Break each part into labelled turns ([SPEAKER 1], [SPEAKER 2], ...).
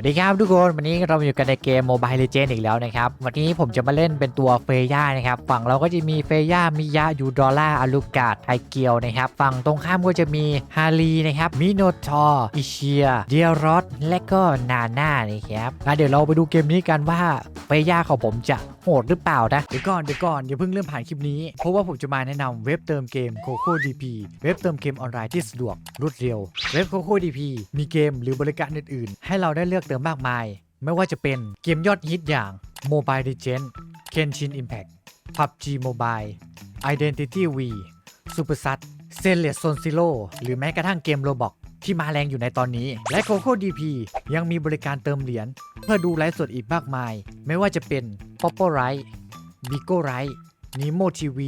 [SPEAKER 1] วัสดีครับทุกคนวันนี้เราอยู่กันในเกม Mobile Legends อีกแล้วนะครับ วันนี้ผมจะมาเล่นเป็นตัวเฟย่านะครับ ฝั่งเราก็จะมีเฟย่ามิยะยูดอล่าอาลูกาดไทเกียวนะครับ ฝั่งตรงข้ามก็จะมีฮารีนะครับมิโนทอร์อิเชียเดียรอสและก็นาน่านะครับเดี๋ยวเราไปดูเกมนี้กันว่าเฟย่าของผมจะโหดหรือเปล่านะเดี๋ยวก่อนเดี๋ยวก่อนอย่าเพิ่งเริ่มผ่านคลิปนี้ เพราะว่าผมจะมาแนะนำเว็บเติมเกม Coco DP เว็บเติมเกมออนไลน์ที่สะดวกรวดเร็ว เว็บ Coco DP มีเกมหรือบริการอื่นๆ ให้เราได้เลือกเติมมากมาย ไม่ว่าจะเป็นเกมยอดฮิตอย่าง Mobile Legends Genshin Impact PUBG Mobile Identity V Super s u t เซเลสโซน Zero หรือแม้กระทั่งเกมโรบอกที่มาแรงอยู่ในตอนนี้ และโคโค่ดีพียังมีบริการเติมเหรียญ เพื่อดูไลฟ์สดอีกมากมาย ไม่ว่าจะเป็น p o p p o r i g h b i g o r i g h n e m o TV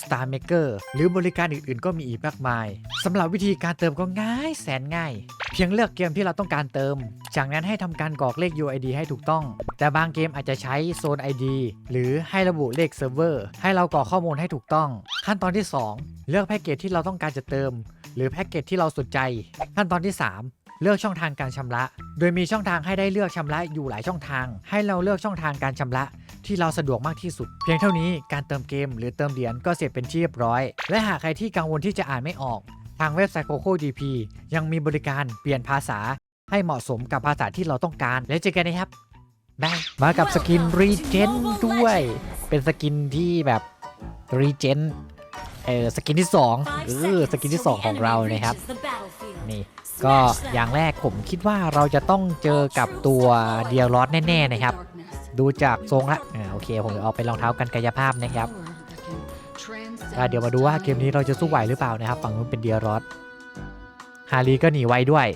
[SPEAKER 1] Star Maker หรือบริการอื่นๆ ก็มีอีกมากมายสำหรับวิธีการเติมก็ง่ายแสนง่าย เพียงเลือกเกมที่เราต้องการเติม จากนั้นให้ทำการกรอกเลข UID ให้ถูกต้อง แต่บางเกมอาจจะใช้โซน ID หรือให้ระบุเลขเซิร์ฟเวอร์ให้เรากรอกข้อมูลให้ถูกต้อง ขั้นตอนที่ 2 เลือกแพ็กเกจที่เราต้องการจะเติม หรือแพ็กเกจที่เราสนใจ ขั้นตอนที่ 3เลือกช่องทางการชำระ โดยมีช่องทางให้ได้เลือกชำระอยู่หลายช่องทาง ให้เราเลือกช่องทางการชำระ ที่เราสะดวกมากที่สุด เพียงเท่านี้การเติมเกมหรือเติมเหรียญก็เสร็จเป็นที่เรียบร้อย และหากใครที่กังวลที่จะอ่านไม่ออก ทางเว็บไซต์ Coco DP ยังมีบริการเปลี่ยนภาษาให้เหมาะสมกับภาษาที่เราต้องการ แล้วเจอกันนะครับบายมากับสกินรีเจนด้วย เป็นสกินที่แบบรีเจนเออสกินที่2เออสกินที่ 2 ของเรานะครับ นี่ก็อย่างแรกผมคิดว่าเราจะต้องเจอกับตัวเดียร์ลอสแน่ ๆ นะครับ ดูจากทรงละอ่าโอเค ผมจะเอาไปรองเท้ากันกายภาพนะครับอ่าเดี๋ยวมาดูว่าเกมนี้เราจะสู้ไหวหรือเปล่านะครับ ฝั่งนู้นเป็นเดียร์ลอสฮารีก็หนีไวด้วย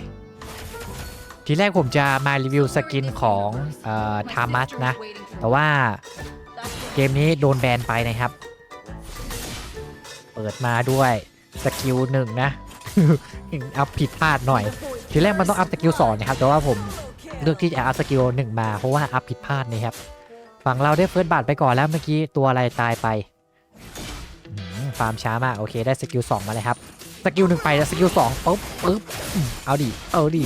[SPEAKER 1] ทีแรกผมจะมารีวิวสกินของเอ่อทามัสนะ แต่ว่าเกมนี้โดนแบนไปนะครับ เปิดมาด้วยสกิลหนึ่งนะอัพผิดพลาดหน่อย ทีแรกมันต้องอัพสกิลสองนะครับ แต่ว่าผม เลือกที่จะอัพสกิลหนึ่งมาเพราะว่าอัพผิดพลาดนะครับฝั่งเราได้เฟิร์สบัตรไปก่อนแล้วเมื่อกี้ตัวอะไรตายไปฟาร์มช้ามากโอเคได้สกิลสองมาเลยครับสกิลหนึ่งไปแล้วสกิลสองปุ๊บปุ๊บเอาดิเอาดิ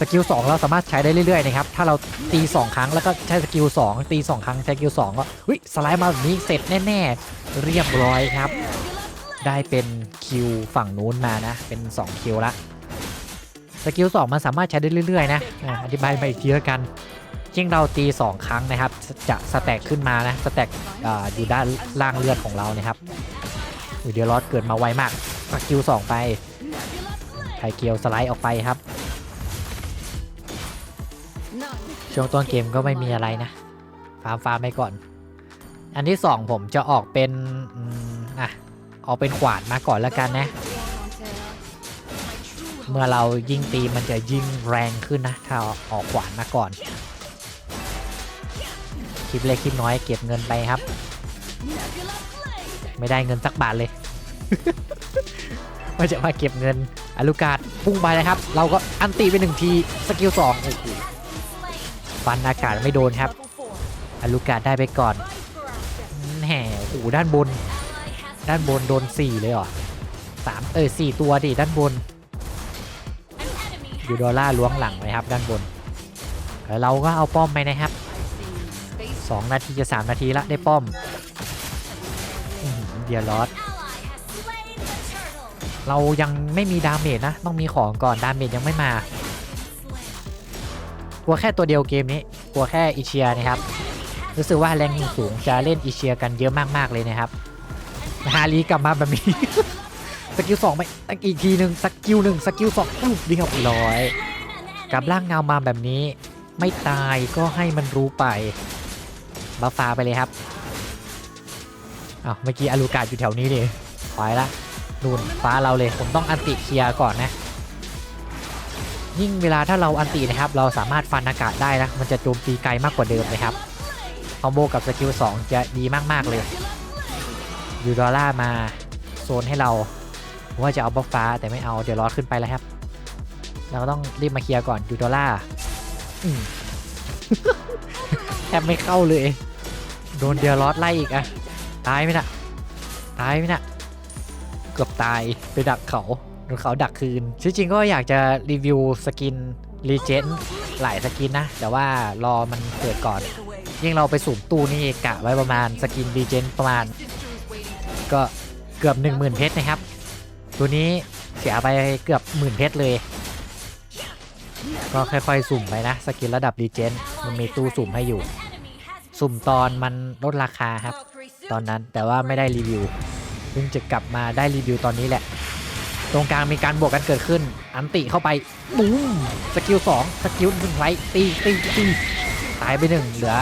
[SPEAKER 1] สกิลสองเราสามารถใช้ได้เรื่อยๆนะครับถ้าเราตี2ครั้งแล้วก็ใช้สกิล2ตี2ครั้งใช้สกิล2ก็วิสไลด์มาแบบนี้เสร็จแน่ๆเรียบร้อยครับ ได้เป็นคิวฝั่งนู้นมานะ เป็น2คิวละ สกิล2มันสามารถใช้ได้เรื่อยๆนะอธิบายมาอีกทีแล้วกันยิ่งเราตี 2 ครั้งนะครับ จะสแต็กขึ้นมานะสแต็กออยู่ด้านล่างเลือดของเรานะครับอุยเดียรอดเกิดมาไวมากสกิล2ไปไทเกียวสไลด์ออกไปครับ ช่วงต้นเกมก็ไม่มีอะไรนะฟาร์มฟาร์มไปก่อน อันที่ 2 ผมจะออกเป็นอะออกเป็นขวานมาก่อนแล้วกันนะ เมื่อเรายิ่งตีมันจะยิ่งแรงขึ้นนะ ถ้าออกขวานมาก่อน คลิปเล็กคลิปน้อยเก็บเงินไปครับ ไม่ได้เงินสักบาทเลยว่าจะมาเก็บเงินอลูกาดพุ่งไปนะครับ เราก็อันตีไปหนึ่งทีสกิลสองโอ้โหฟันอากาศไม่โดนครับอลูกาดได้ไปก่อนแหมโอ้ด้านบน ด้านบนโดน4เลยเหรอสามเออสี่ตัวดิด้านบน ยู่ดล่าล้วงหลังไว้ครับด้านบนแล้วเราก็เอาป้อมไปนะครับ 2 นาทีจะ 3 นาทีละได้ป้อมเดียร์ลอสเรายังไม่มีดาเมจนะ ต้องมีของก่อนดาเมจยังไม่มากลัวแค่ตัวเดียวเกมนี้กลัวแค่อิเชียนะครับ รู้สึกว่าแรงยิงสูงจะเล่นอิเชียกันเยอะมากๆเลยนะครับฮารีกลับมาแบบนี้ สกิลสองไปอีกทีหนึ่งสกิลหนึ่งสกิลสองปุ๊บเรียบร้อยกับร่างเงามาแบบนี้ ไม่ตายก็ให้มันรู้ไปบัฟฟ้าไปเลยครับอ้าวเมื่อกี้อลูกาดอยู่แถวนี้เลยไปละนู่นฟ้าเราเลยผมต้องอันติเคลียร์ก่อนนะ ยิ่งเวลาถ้าเราอันตินะครับ เราสามารถฟันอากาศได้นะมันจะโจมตีไกลมากกว่าเดิมนะครับคอมโบกับสกิล2จะดีมากๆเลยยูดอล่ามาโซนให้เรา ว่าจะเอาบัฟฟ้าแต่ไม่เอาเดี๋ยวรอขึ้นไปแล้วครับ เราก็ต้องรีบมาเคลียร์ก่อนยูดอล่าแทบไม่เข้าเลย โดนเดียร์ลอสไล่อีกอะตายไหมน่ะตายไหมน่ะเกือบตายไปดักเขาโดนเขาดักคืนชื่อจริงก็อยากจะรีวิวสกินรีเจนหลายสกินนะ แต่ว่ารอมันเกิดก่อน ยิ่งเราไปสุ่มตู้นี่กะไว้ประมาณสกินรีเจนประมาณ ก็เกือบ 10,000 เพชรนะครับ ตัวนี้เสียไปเกือบหมื่นเพชรเลย ก็ค่อยๆ สุ่มไปนะ สกินระดับรีเจนมันมีตู้สุ่มให้อยู่ สุ่มตอนมันลดราคาครับ ตอนนั้นแต่ว่าไม่ได้รีวิวเพิ่งจะกลับมาได้รีวิวตอนนี้แหละ ตรงกลางมีการบวกกันเกิดขึ้น อันติเข้าไปบูมสกิลสองสกิลหนึ่งไว้ตีตีตีตายไปหนึ่งเหลือ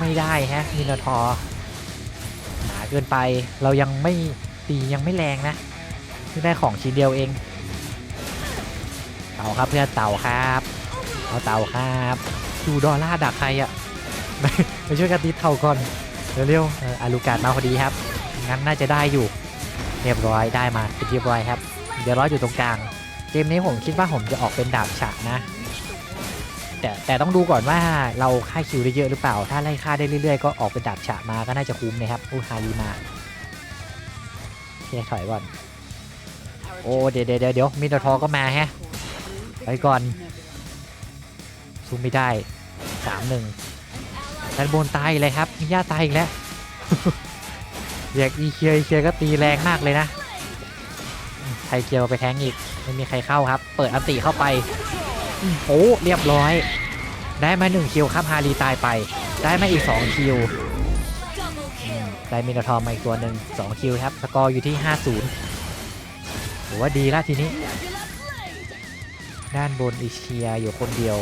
[SPEAKER 1] ไม่ได้ฮะมินาทอหนาเกินไปเรายังไม่ ตียังไม่แรงนะเพิ่งได้ของชิ้นเดียวเอง เต่าครับเพื่อนเต่าครับ เอาเต่าครับดูดอลล่าดักใครอะไปไปช่วยกันตีเต่าก่อนเร็วๆอาลูการมาพอดีครับ งั้นน่าจะได้อยู่เรียบร้อยได้มาเป็นเรียบร้อยครับ เดี๋ยวร้อยอยู่ตรงกลาง เกมนี้ผมคิดว่าผมจะออกเป็นดาบฉะนะ แต่แต่ต้องดูก่อนว่าเราค่าคิวได้เยอะหรือเปล่า ถ้าไล่ค่าได้เรื่อยๆ ก็ออกเป็นดาบฉะมาก็น่าจะคุ้มนะครับอู้ฮารีมา โอเคถอยก่อน โอ้เดี๋ยวเดี๋ยวเดี๋ยวมินทอก็มาแฮะไปก่อนสู้ไม่ได้สามหนึ่งด้านบนตายเลยครับมีย่าตายอีกแล้วอยากอีเคียอีเคียก็ตีแรงมากเลยนะไทเกียวไปแทงอีกไม่มีใครเข้าครับ เปิดอันติเข้าไปโอ้เรียบร้อย ได้มาหนึ่งคิวครับฮารีตายไป ได้มาอีกสองคิว ได้มินาทอร์มาอีกตัวหนึ่งสองคิวครับสกอร์อยู่ที่ 50ถือว่าดีแล้วทีนี้ ด้านบนอีเชียอยู่คนเดียว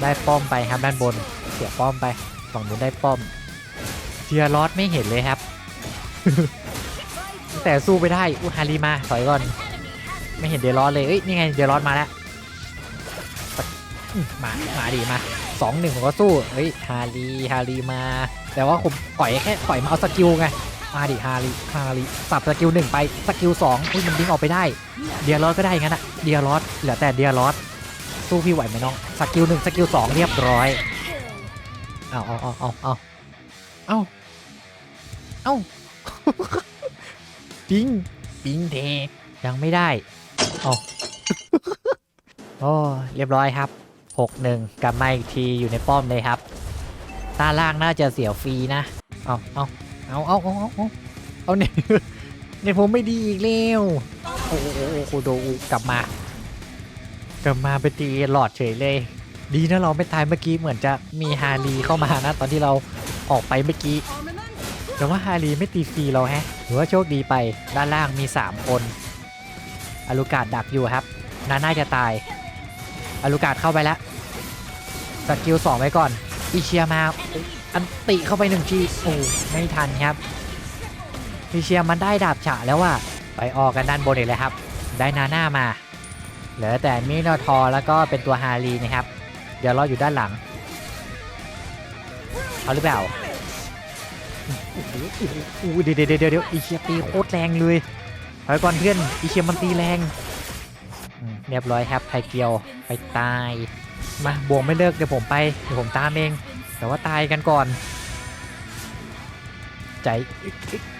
[SPEAKER 1] ได้ป้อมไปครับด้านบนเสียป้อมไปฝั่งนู้นได้ป้อมเทียรอดไม่เห็นเลยครับ แต่สู้ไปได้อุฮารีมาถอยก่อน ไม่เห็นเดรอดเลยเอ้ยนี่ไงเดรอดมาแล้วมามาดีมาสองหนึ่งผมก็สู้เฮ้ยฮารีฮารีมา แต่ว่าผมปล่อยแค่ปล่อยมาเอาสกิลไงมาดิฮารีฮารีสับสกิลหนึ่งไปสกิลสองอุ้ยมันดิ้งออกไปได้ เดียร์ลอสก็ได้งั้นอะเดียร์ลอสเหลือแต่เดียร์ลอสสู้พี่ไหวไหมน้องสกิลหนึ่งสกิลสองเรียบร้อยเอาเอาเอาเอาเอาเอาเอาปิงปิงเทยังไม่ได้เอาโอ้เรียบร้อยครับหกหนึ่งกลับมาอีกทีอยู่ในป้อมเลยครับ ตาล่างน่าจะเสียฟรีนะ เอาเอาเอาเอาเอาเอาเอาเอาเนี่ยเนี่ยผมไม่ดีอีกแล้วโอ้โหโอ้โดกลับมา กลับมาไปตีหลอดเฉยเลย ดีนะเราไม่ตายเมื่อกี้เหมือนจะมีฮารีเข้ามานะ ตอนที่เราออกไปเมื่อกี้แต่ว่าฮารีไม่ตีฟรีเราแฮะหรือว่าโชคดีไปด้านล่างมี 3 คนอลูกาดดักอยู่ครับนาน่าจะตายอลูกาดเข้าไปแล้วสกิล2ไว้ก่อน อีเชียมาอันติเข้าไปหนึ่งทีโอ้ไม่ทันครับอีเชียมันได้ดาบฉะแล้วว่าไปออกกันด้านบนอีกเลยครับ ได้นาน่ามาเหลือแต่มิโนทอร์แล้วก็เป็นตัวฮารีนะครับ เดี๋ยวรออยู่ด้านหลังเอาหรือเปล่าอู้เดี๋ยวเดี๋ยวเดี๋ยวอีเชียตีโคตรแรงเลยถอยก่อนเพื่อนอีเชียมันตีแรงเรียบร้อยครับไทเกียวไปตาย มาบวงไม่เลิกเดี๋ยวผมไปเดี๋ยวผมตามเอง แต่ว่าตายกันก่อน ใจ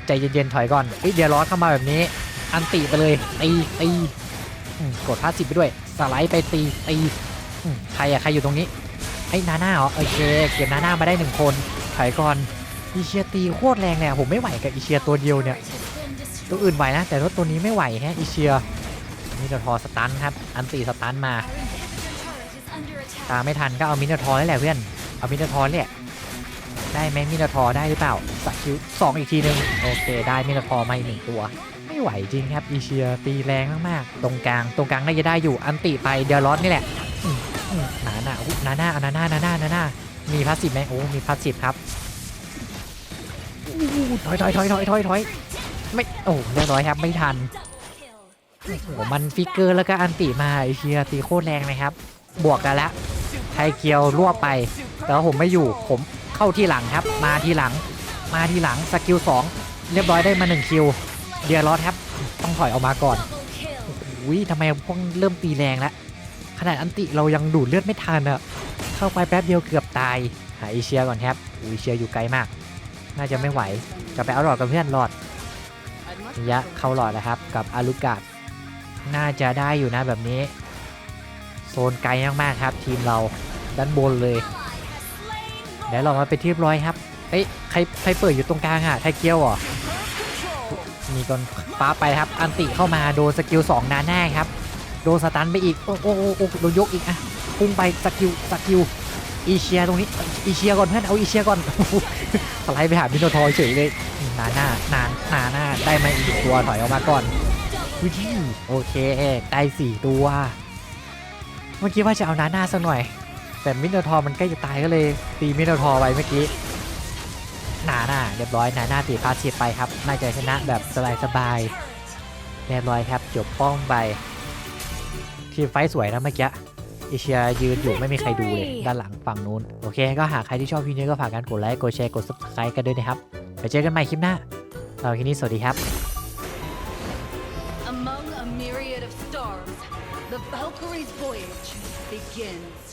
[SPEAKER 1] ใจเย็นๆถอยก่อนเอ้ยเดี๋ยวร้อนเข้ามาแบบนี้ อันตีไปเลยตีตีกดพาสสิบไปด้วยสไลด์ไปตีตีใครอะใครอยู่ตรงนี้ไอ้นาหน่าเหรอโอเคเก็บนาหน่ามาได้หนึ่งคนถอยก่อนอีเชียตีโคตรแรงเลยอะผมไม่ไหวกับอีเชียตัวเดียวเนี่ยตัวอื่นไหวนะแต่รถตัวนี้ไม่ไหวแฮะอีเชียมินาทอสตันครับอันตีสตันมา ตามไม่ทันก็เอามินาทอร์นี่แหละเพื่อน เอามินาทอร์เนี่ยได้ไหมมินาทอร์ได้หรือเปล่าสักคิวสองอีกทีหนึ่งโอเคได้มินาทอร์มาอีกหนึ่งตัว ไม่ไหวจริงครับอีเชียตีแรงมากๆตรงกลางตรงกลางน่าจะได้อยู่อันติไปเดลลอสนี่แหละหนาหน้าอุ๊ยหนาหน้าหนาหน้าหนาหน้าหนาหน้ามีพาสซีฟไหมโอ้มีพาสซีฟครับถอยถอยถอยถอยถอยถอยไม่โอ้เรียบร้อยครับไม่ทันโอ้มันฟิกเกอร์แล้วก็อันติมาไอเชียตีโคตรแรงนะครับ บวกกันแล้วไทเกียวรั่วไป แต่ว่าผมไม่อยู่ผมเข้าที่หลังครับ มาที่หลัง มาที่หลังสกิล2เรียบร้อยได้มา1คิวเดียร์ลอสครับ ต้องถอยออกมาก่อนอุ้ยทำไมพวกเริ่มตีแรงแล้วขนาดอันติเรายังดูดเลือดไม่ทันอะเข้าไปแป๊บเดียวเกือบตายหาอีเชียก่อนครับอุยเชียอยู่ไกลมาก น่าจะไม่ไหวจะไปเอาหลอดกับเพื่อนหลอดนิยะเข้าหลอดนะครับ กับอารุกาดน่าจะได้อยู่นะแบบนี้ โซนไกลมากๆครับ ทีมเราด้านบนเลยเดี๋ยวเรามาเป็นที่ร้อยครับเอ้ยใครใครเปิดอยู่ตรงกลางอะไทเกียวเหรอมีคนฟ้าไปครับ อันติเข้ามาโดนสกิล2นาแน่ครับ โดนสตันไปอีก โอ้โอ้โอ้โดนยกอีกอะพุ่งไปสกิลสกิลอีเชียตรงนี้อีเชียก่อนเพื่อนเอาอีเชียก่อนสไลด์ไปหามิโนทอยเฉยเลยนาหน้านานนาหน้าได้มาอีกตัวถอยออกมาก่อนวิธีโอเคได้สี่ตัว เมื่อกี้ว่าจะเอานาหน้าสักหน่อย แต่มิโนทอร์มันใกล้จะตายก็เลย ตีมิโนทอร์ไว้เมื่อกี้นาหน้าเรียบร้อยนาหน้าตีพาสีไปครับ น่าจะชนะแบบสบายๆเรียบร้อยครับ จบป้องไปทีมไฟสวยนะเมื่อกี้เอเชียยืนอยู่ไม่มีใครดูเลย ด้านหลังฝั่งนู้น โอเค ก็หากใครที่ชอบวิดีโอนี้ก็ฝากกันกดไลค์กดแชร์กด subscribe กันด้วยนะครับไปเจอกันใหม่คลิปหน้าสำหรับคลิปนี้สวัสดีครับ
[SPEAKER 2] begins.